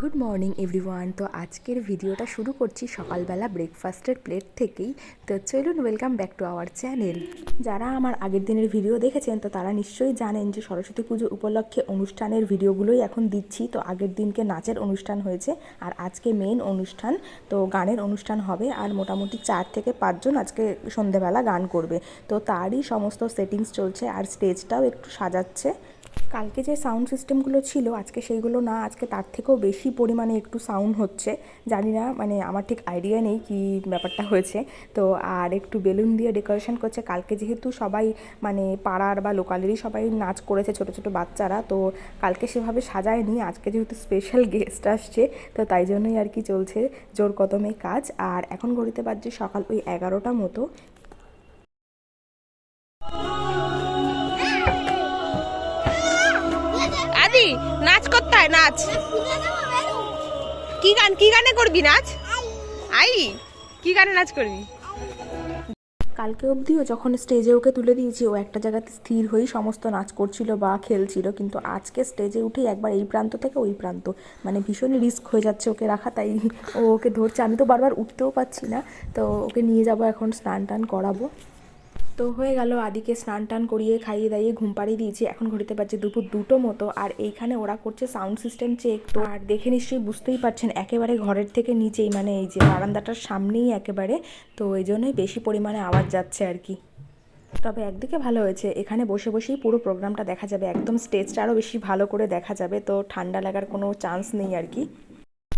Good morning everyone তো আজকের ভিডিওটা শুরু করছি সকালবেলা ব্রেকফাস্টের প্লেট থেকেই। তো চলুন welcome back to our channel যারা আমার আগের দিনের ভিডিও দেখেছেন, তো তারা নিশ্চয়ই জানেন যে সরস্বতী পুজো উপলক্ষে অনুষ্ঠানের ভিডিওগুলোই এখন দিচ্ছি। তো আগের দিনকে নাচের অনুষ্ঠান হয়েছে, আর আজকে মেন অনুষ্ঠান। তো গানের অনুষ্ঠান হবে, আর মোটামুটি চার থেকে পাঁচজন আজকে সন্ধেবেলা গান করবে। তো তারই সমস্ত সেটিংস চলছে, আর স্টেজটাও একটু সাজাচ্ছে। কালকে যে সাউন্ড সিস্টেমগুলো ছিল, আজকে সেইগুলো না, আজকে তার থেকেও বেশি পরিমাণে একটু সাউন্ড হচ্ছে। জানি না মানে আমার ঠিক আইডিয়া নেই কি ব্যাপারটা হয়েছে। তো আর একটু বেলুন দিয়ে ডেকোরেশন করছে। কালকে যেহেতু সবাই মানে পাড়ার বা লোকালেরই সবাই নাচ করেছে ছোট ছোট বাচ্চারা, তো কালকে সেভাবে সাজায়নি। আজকে যেহেতু স্পেশাল গেস্ট আসছে, তো তাই জন্যই আর কি চলছে জোর কদমে কাজ। আর এখন ঘড়িতে বাজছে সকাল ওই এগারোটা মতো। আদি নাচ করতে হয় নাচ। কি গান কি গানে করবি নাচ? আই। কি গানে নাচ করবি? কালকে অবধিও যখন স্টেজে ওকে তুলে দিয়েছি, ও একটা জায়গাতে স্থির হয়েই সমস্ত নাচ করছিল বা খেলছিল, কিন্তু আজকে স্টেজে উঠেই একবার এই প্রান্ত থেকে ওই প্রান্ত। মানে ভীষণই রিস্ক হয়ে যাচ্ছে ওকে রাখা, তাই ও ওকে ধরছে। আমি তো বারবার উঠতেও পারছি না, তো ওকে নিয়ে যাব এখন স্নান টান করাবো। তো হয়ে গেল। আদিকে স্নান টান করিয়ে খাইয়ে দাইয়ে ঘুম পাড়িয়ে দিয়েছি। এখন ঘড়িতে পারছে দুপুর দুটো মতো। আর এইখানে ওরা করছে সাউন্ড সিস্টেম চেক তো আর দেখে নিশ্চয়ই বুঝতেই পারছেন, একেবারে ঘরের থেকে নিচেই মানে এই যে বারান্দাটার সামনেই একেবারে। তো এই জন্যই বেশি পরিমাণে আওয়াজ যাচ্ছে আর কি। তবে একদিকে ভালো হয়েছে। এখানে বসে বসেই পুরো প্রোগ্রামটা দেখা যাবে। একদম স্টেজটা আরও বেশি ভালো করে দেখা যাবে। তো ঠান্ডা লাগার কোনো চান্স নেই আর কি।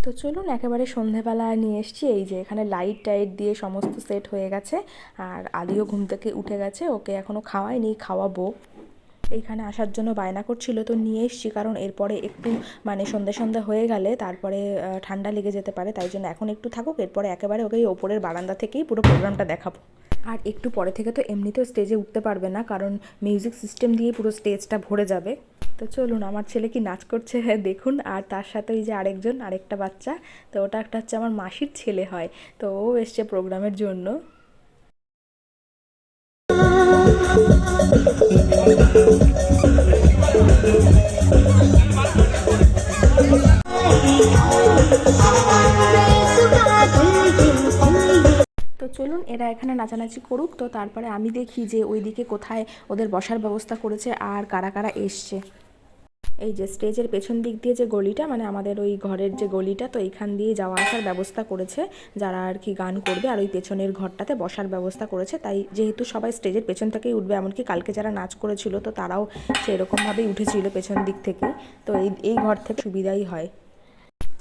তো চলুন একেবারে সন্ধেবেলা নিয়ে এসছি। এই যে এখানে লাইট টাইট দিয়ে সমস্ত সেট হয়ে গেছে। আর আদিও ঘুম থেকে উঠে গেছে, ওকে এখনও খাওয়াইনি খাওয়াবো। এইখানে আসার জন্য বায়না করছিল, তো নিয়ে এসছি কারণ এরপরে একটু মানে সন্ধে সন্ধে হয়ে গেলে তারপরে ঠান্ডা লেগে যেতে পারে, তাই জন্য এখন একটু থাকুক, এরপরে একেবারে ওকে ওপরের বারান্দা থেকেই পুরো প্রোগ্রামটা দেখাবো। আর একটু পরে থেকে তো এমনিতেও স্টেজে উঠতে পারবে না, কারণ মিউজিক সিস্টেম দিয়ে পুরো স্টেজটা ভরে যাবে। তো চলুন, আমার ছেলে কি নাচ করছে হ্যাঁ দেখুন, আর তার সাথে ওই যে আরেকজন, আরেকটা বাচ্চা, তো ওটা একটা হচ্ছে আমার মাসির ছেলে হয়, তো ও এসছে প্রোগ্রামের জন্য। তো চলুন, এরা এখানে নাচানাচি করুক। তো তারপরে আমি দেখি যে ওইদিকে কোথায় ওদের বসার ব্যবস্থা করেছে আর কারা কারা এসছে। এই যে স্টেজের পেছন দিক দিয়ে যে গলিটা মানে আমাদের ওই ঘরের যে গলিটা, তো এইখান দিয়ে যাওয়া আসার ব্যবস্থা করেছে। যারা আর কি গান করবে আর ওই পেছনের ঘরটাতে বসার ব্যবস্থা করেছে। তাই যেহেতু সবাই স্টেজের পেছন থেকেই উঠবে, এমনকি কালকে যারা নাচ করেছিল, তো তারাও সেরকমভাবেই উঠেছিল পেছন দিক থেকেই। তো এই এই ঘর থেকে সুবিধাই হয়।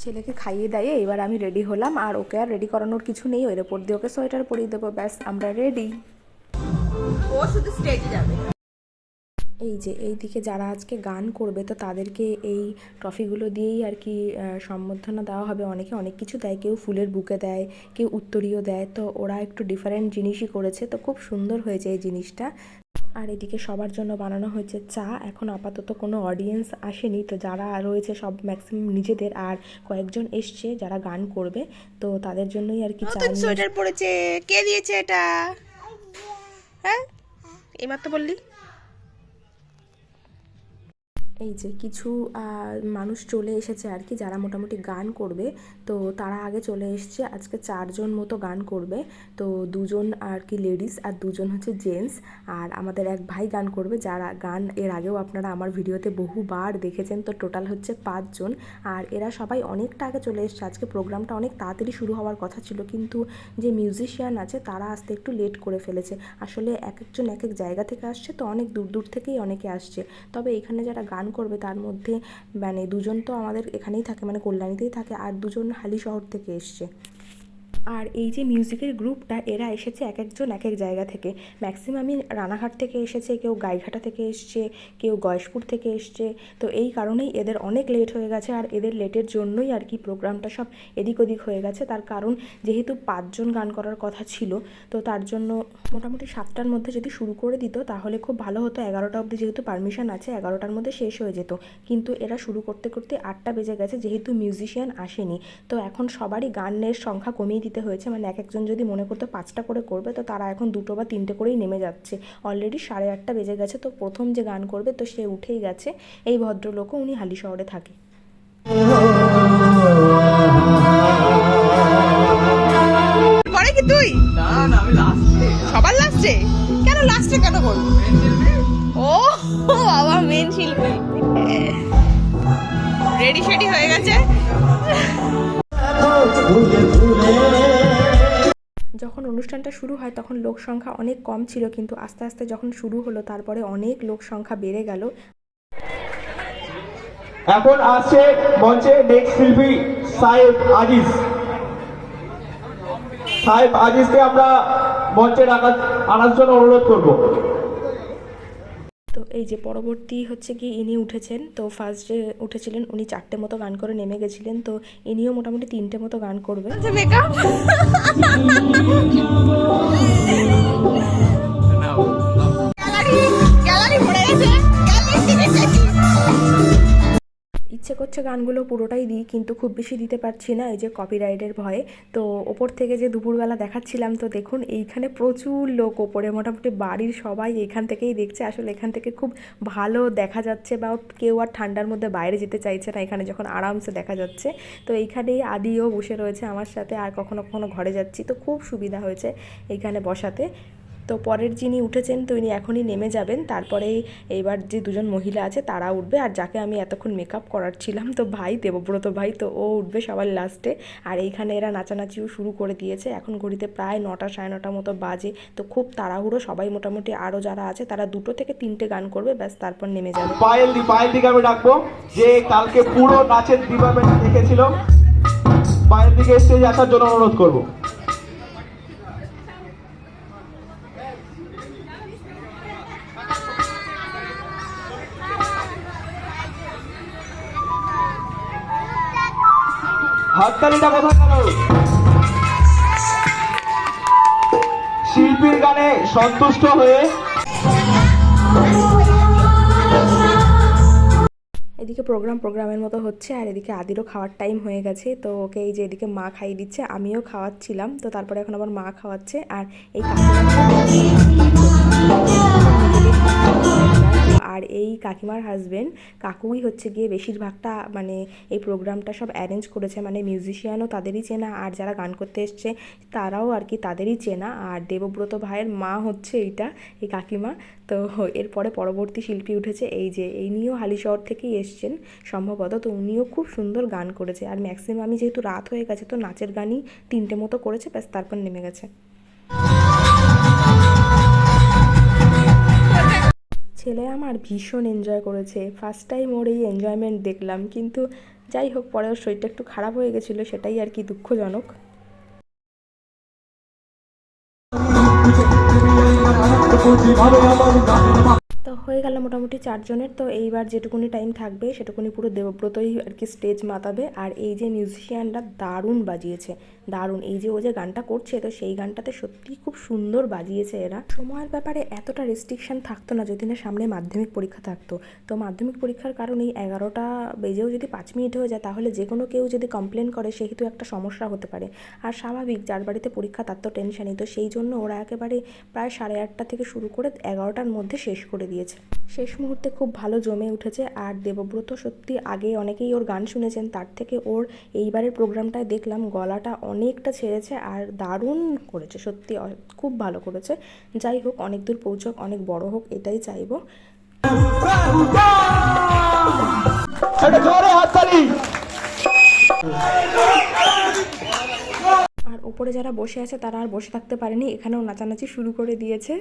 ছেলেকে খাইয়ে দাইয়ে এবার আমি রেডি হলাম আর ওকে আর রেডি করানোর কিছু নেই ওর ওপর দিয়ে ওকে সোয়েটার পরিয়ে দেবো ব্যাস আমরা রেডি ও শুধু স্টেজে যাবে। এই যে এই দিকে যারা আজকে গান করবে তো তাদেরকে এই ট্রফিগুলো দিয়েই আর কি সম্বর্ধনা দেওয়া হবে। অনেকে অনেক কিছু দেয় কেউ ফুলের বুকে দেয় কেউ উত্তরীয় দেয় তো ওরা একটু ডিফারেন্ট জিনিসই করেছে। তো খুব সুন্দর হয়েছে এই জিনিসটা। আর এদিকে সবার জন্য বানানো হয়েছে চা। এখন আপাতত কোনো অডিয়েন্স আসেনি। তো যারা রয়েছে সব ম্যাক্সিমাম নিজেদের আর কয়েকজন এসছে যারা গান করবে। তো তাদের জন্যই আর কি চা পড়েছে সোয়েটার কে দিয়েছে এটা? হ্যাঁ? এইমাত্র বললি? এই যে কিছু মানুষ চলে এসেছে আর কি যারা মোটামুটি গান করবে। তো তারা আগে চলে এসছে, আজকে চারজন মতো গান করবে। তো দুজন আর কি লেডিস আর দুজন হচ্ছে জেন্টস আর আমাদের এক ভাই গান করবে, যারা গান এর আগেও আপনারা আমার ভিডিওতে বহুবার দেখেছেন। তো টোটাল হচ্ছে পাঁচজন। আর এরা সবাই অনেকটা আগে চলে এসছে। আজকে প্রোগ্রামটা অনেক তাড়াতাড়ি শুরু হওয়ার কথা ছিল, কিন্তু যে মিউজিশিয়ান আছে তারা আসতে একটু লেট করে ফেলেছে। আসলে এক একজন এক এক জায়গা থেকে আসছে, তো অনেক দূর দূর থেকেই অনেকে আসছে। তবে এখানে যারা গান করবে তার মধ্যে মানে দুজন তো আমাদের এখানেই থাকে মানে কল্যাণীতেই থাকে, আর দুজন হালি শহর থেকে এসছে। আর এই যে মিউজিকের গ্রুপটা এরা এসেছে এক একজন এক এক জায়গা থেকে। ম্যাক্সিমামই রানাঘাট থেকে এসেছে, কেউ গাইঘাটা থেকে এসছে, কেউ গয়েশপুর থেকে এসছে। তো এই কারণেই এদের অনেক লেট হয়ে গেছে আর এদের লেটের জন্যই আর কি প্রোগ্রামটা সব এদিক ওদিক হয়ে গেছে। তার কারণ যেহেতু পাঁচজন গান করার কথা ছিল, তো তার জন্য মোটামুটি সাতটার মধ্যে যদি শুরু করে দিত, তাহলে খুব ভালো হতো। এগারোটা অবধি যেহেতু পারমিশন আছে, এগারোটার মধ্যে শেষ হয়ে যেত। কিন্তু এরা শুরু করতে করতে আটটা বেজে গেছে, যেহেতু মিউজিশিয়ান আসেনি। তো এখন সবারই গানের সংখ্যা কমিয়ে দিতে দিতে হয়েছে। মানে এক একজন যদি মনে করতো পাঁচটা করে করবে তো তারা এখন দুটো বা তিনটে করেই নেমে যাচ্ছে। অলরেডি সাড়ে আটটা বেজে গেছে তো প্রথম যে গান করবে তো সে উঠেই গেছে। এই ভদ্রলোকও উনি হালি শহরে থাকে। সবার লাস্টে কেন লাস্টে কেন করব? ও রেডি শেডি হয়ে গেছে? অনুষ্ঠানটা শুরু হয় তখন লোক সংখ্যা অনেক কম ছিল, কিন্তু আস্তে আস্তে যখন শুরু হলো তারপরে অনেক লোক সংখ্যা বেড়ে গেল। এখন আসছে মঞ্চে নেক্সট শিল্পী সাহেব আজিজ। সাহেব আজিজকে আমরা মঞ্চে রাখার আনার জন্য অনুরোধ করব। তো এই যে পরবর্তী হচ্ছে কি ইনি উঠেছেন তো ফার্স্ট যে উঠেছিলেন উনি চারটে মতো গান করে নেমে গেছিলেন তো ইনিও মোটামুটি তিনটে মতো গান করবে ইচ্ছে করছে গানগুলো পুরোটাই দিই, কিন্তু খুব বেশি দিতে পারছি না, এই যে কপিরাইটের ভয়ে। তো ওপর থেকে যে দুপুরবেলা দেখাচ্ছিলাম, তো দেখুন এইখানে প্রচুর লোক ওপরে, মোটামুটি বাড়ির সবাই এখান থেকেই দেখছে। আসলে এখান থেকে খুব ভালো দেখা যাচ্ছে বা কেউ আর ঠান্ডার মধ্যে বাইরে যেতে চাইছে না, এখানে যখন আরামসে দেখা যাচ্ছে। তো এইখানেই আদিও বসে রয়েছে আমার সাথে, আর কখনো কখনো ঘরে যাচ্ছি। তো খুব সুবিধা হয়েছে এইখানে বসাতে। তো পরের যিনি উঠেছেন, তো ইনি এখনই নেমে যাবেন। তারপরে এইবার যে দুজন মহিলা আছে, তারা উঠবে। আর যাকে আমি এতক্ষণ মেকআপ করার ছিলাম, তো ভাই, দেবব্রত ভাই, তো ও উঠবে সবার লাস্টে আর এইখানে এরা নাচানাচিও শুরু করে দিয়েছে। এখন ঘড়িতে প্রায় নটা, সাড়ে নটা মতো বাজে। তো খুব তাড়াহুড়ো, সবাই মোটামুটি আরও যারা আছে, তারা দুটো থেকে তিনটে গান করবে, ব্যাস তারপর নেমে যাবে। পায়েল দি, পায়েল দিকে আমি ডাকবো। যে কালকে পুরো নাচের ডিপার্টমেন্ট দেখেছিল, পায়েল দিকে স্টেজে আসার জন্য অনুরোধ করব। হাততালিটা শিল্পীর গানে সন্তুষ্ট হয়ে এদিকে প্রোগ্রাম প্রোগ্রামের মতো হচ্ছে, আর এদিকে আদিরও খাওয়ার টাইম হয়ে গেছে, তো ওকে এই যে এদিকে মা খাইয়ে দিচ্ছে, আমিও খাওয়াচ্ছিলাম, তো তারপরে এখন আবার মা খাওয়াচ্ছে, আর এই আর এই কাকিমার হাজবেন্ড কাকুই হচ্ছে গিয়ে বেশিরভাগটা মানে এই প্রোগ্রামটা সব অ্যারেঞ্জ করেছে মানে মিউজিশিয়ানও তাদেরই চেনা আর যারা গান করতে এসছে তারাও আর কি তাদেরই চেনা আর দেবব্রত ভাইয়ের মা হচ্ছে এইটা, এই কাকিমা। তো এরপরে পরবর্তী শিল্পী উঠেছে এই যে, এই নিয়েও হালিশহর থেকেই এসছেন সম্ভবত। তো উনিও খুব সুন্দর গান করেছে আর ম্যাক্সিমামই যেহেতু রাত হয়ে গেছে তো নাচের গানই তিনটে মতো করেছে, ব্যাস তারপর নেমে গেছে। ছেলে আমার ভীষণ এনজয় করেছে। ফার্স্ট টাইম ওর এই এনজয়মেন্ট দেখলাম, কিন্তু যাই হোক, পরে ওর শরীরটা একটু খারাপ হয়ে গেছিল, সেটাই আর কি দুঃখজনক। ভালো হয়ে গেল মোটামুটি চারজনের, তো এইবার যেটুকুনি টাইম থাকবে সেটুকুনি পুরো দেবব্রতই আর কি স্টেজ মাতাবে। আর এই যে মিউজিশিয়ানরা দারুণ বাজিয়েছে, দারুণ। এই যে ও যে গানটা করছে, তো সেই গানটাতে সত্যিই খুব সুন্দর বাজিয়েছে এরা। সময়ের ব্যাপারে এতটা রেস্ট্রিকশন থাকতো না যদি না সামনে মাধ্যমিক পরীক্ষা থাকতো। তো মাধ্যমিক পরীক্ষার কারণেই এগারোটা বেজেও যদি পাঁচ মিনিট হয়ে যায়, তাহলে যে কোনো কেউ যদি কমপ্লেন করে, সেহেতু একটা সমস্যা হতে পারে। আর স্বাভাবিক, যার বাড়িতে পরীক্ষা তার তো টেনশনই তো সেই জন্য ওরা একেবারে প্রায় সাড়ে আটটা থেকে শুরু করে এগারোটার মধ্যে শেষ করে দিয়েছে। শেষ মুহূর্তে খুব ভালো জমে উঠেছে আর দেবব্রত সত্যি আগে অনেকেই ওর গান শুনেছেন, তার থেকে ওর এইবারের প্রোগ্রামটায় দেখলাম গলাটা অনেকটা ছেড়েছে আর দারুণ করেছে, সত্যি খুব ভালো করেছে। যাই হোক, অনেক দূর পৌঁছক, অনেক বড় হোক, এটাই চাইব। আর ওপরে যারা বসে আছে, তারা আর বসে থাকতে পারেনি, এখানেও নাচানাচি শুরু করে দিয়েছে।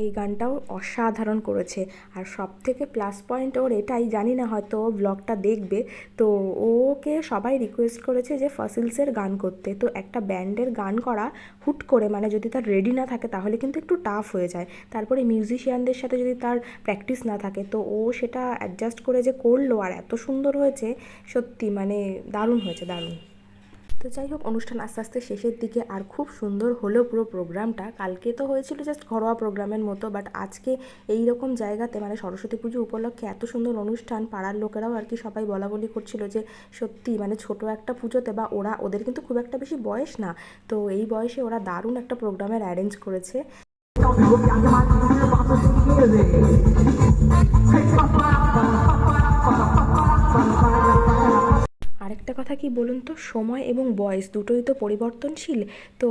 এই গানটাও অসাধারণ করেছে। আর সব থেকে প্লাস পয়েন্ট ওর এটাই, জানি না হয়তো ব্লগটা দেখবে। তো ওকে সবাই রিকোয়েস্ট করেছে যে ফসিলসের গান করতে। তো একটা ব্যান্ডের গান করা হুট করে মানে যদি তার রেডি না থাকে, তাহলে কিন্তু একটু টাফ হয়ে যায়। তারপরে মিউজিশিয়ানদের সাথে যদি তার প্র্যাকটিস না থাকে, তো ও সেটা অ্যাডজাস্ট করে যে করল, আর এত সুন্দর হয়েছে, সত্যি মানে দারুণ হয়েছে, দারুণ। তো যাই হোক, অনুষ্ঠান আস্তে আস্তে শেষের দিকে আর খুব সুন্দর হলো পুরো প্রোগ্রামটা। কালকে তো হয়েছিল জাস্ট ঘরোয়া প্রোগ্রামের মতো বাট আজকে এই রকম জায়গাতে মানে সরস্বতী পুজো উপলক্ষে এত সুন্দর অনুষ্ঠান, পাড়ার লোকেরাও আর কি সবাই বলা বলি করছিল যে সত্যি মানে ছোট একটা পুজোতে বা ওরা, ওদের কিন্তু খুব একটা বেশি বয়স না। তো এই বয়সে ওরা দারুণ একটা প্রোগ্রামের অ্যারেঞ্জ করেছে। কথা কি বলুন তো? সময় এবং বয়স দুটোই তো পরিবর্তনশীল। তো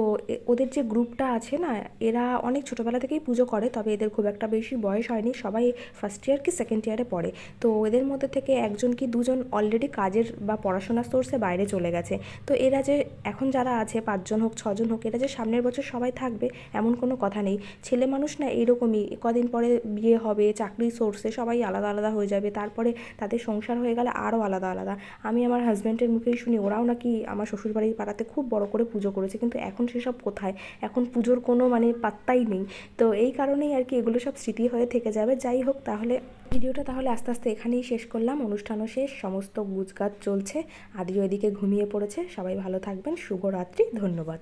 ওদের যে গ্রুপটা আছে না, এরা অনেক ছোটোবেলা থেকেই পুজো করে, তবে এদের খুব একটা বেশি বয়স হয়নি। সবাই ফার্স্ট ইয়ার কি সেকেন্ড ইয়ারে পড়ে। তো এদের মধ্যে থেকে একজন কি দুজন অলরেডি কাজের বা পড়াশোনার সোর্সে বাইরে চলে গেছে। তো এরা যে এখন যারা আছে, পাঁচজন হোক, ছজন হোক, এরা যে সামনের বছর সবাই থাকবে, এমন কোনো কথা নেই। ছেলে মানুষ না এরকমই, কদিন পরে বিয়ে হবে চাকরির সোর্সে সবাই আলাদা আলাদা হয়ে যাবে, তারপরে তাদের সংসার হয়ে গেলে আরও আলাদা আলাদা। আমি আমার হাজব্যান্ডের মুখেই শুনি, ওরাও নাকি আমার শ্বশুরবাড়ির পাড়াতে খুব বড় করে পুজো করেছে, কিন্তু এখন সেসব কোথায়? এখন পুজোর কোনো মানে পাত্তাই নেই। তো এই কারণেই আর কি এগুলো সব স্মৃতি হয়ে থেকে যাবে। যাই হোক, তাহলে ভিডিওটা তাহলে আস্তে আস্তে এখানেই শেষ করলাম। অনুষ্ঠানও শেষ, সমস্ত গুজগাছ চলছে, আদিও এদিকে ঘুমিয়ে পড়েছে। সবাই ভালো থাকবেন, শুভরাত্রি, ধন্যবাদ।